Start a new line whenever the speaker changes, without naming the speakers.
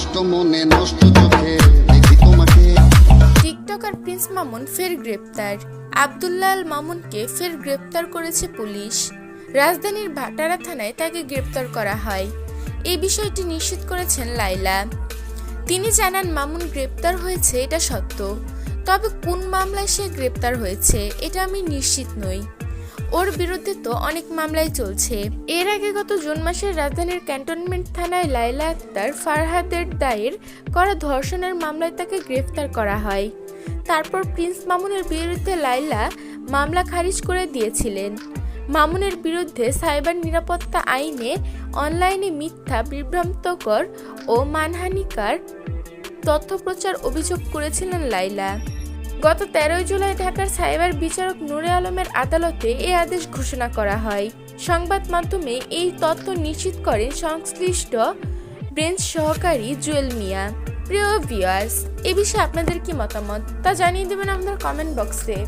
নষ্ট মনে, নষ্ট চোখে। দেখি তোমাকে।
টিকটকার প্রিন্স মামুন ফের গ্রেপ্তার। আবদুল্লাহ আল মামুনকে ফের গ্রেপ্তার করেছে পুলিশ। রাজধানীর ভাটারা থানায় তাকে গ্রেপ্তার করা হয়। এই বিষয়টি নিশ্চিত করেছেন লাইলা তিনি জানান, মামুন গ্রেপ্তার হয়েছে, এটা সত্য। তবে কোন মামলায় সে গ্রেপ্তার হয়েছে, এটা আমি নিশ্চিত নই। ওর বিরুদ্ধে তো অনেক মামলাই চলছে। এর আগে গত জুন মাসের রাজধানীর ক্যান্টনমেন্ট থানায় লাইলা আক্তার ফারহাদের দায়ের করা ধর্ষণের মামলায় তাকে গ্রেফতার করা হয়। তারপর প্রিন্স মামুনের বিরুদ্ধে লাইলা মামলা খারিজ করে দিয়েছিলেন। মামুনের বিরুদ্ধে সাইবার নিরাপত্তা আইনে অনলাইনে মিথ্যা, বিভ্রান্তকর ও মানহানিকার তথ্য প্রচার অভিযোগ করেছিলেন লাইলা গত তেরোই জুলাই ঢাকার সাইবার বিচারক নুরে আলমের আদালতে এ আদেশ ঘোষণা করা হয়। সংবাদ মাধ্যমে এই তথ্য নিশ্চিত করেন সংশ্লিষ্ট ব্রেঞ্চ সহকারী জুয়েল মিয়া। প্রিয় ভিউয়ার্স, এ বিষয়ে আপনাদের কি মতামত? তা জানিয়ে দেবেন আমাদের কমেন্ট বক্সে।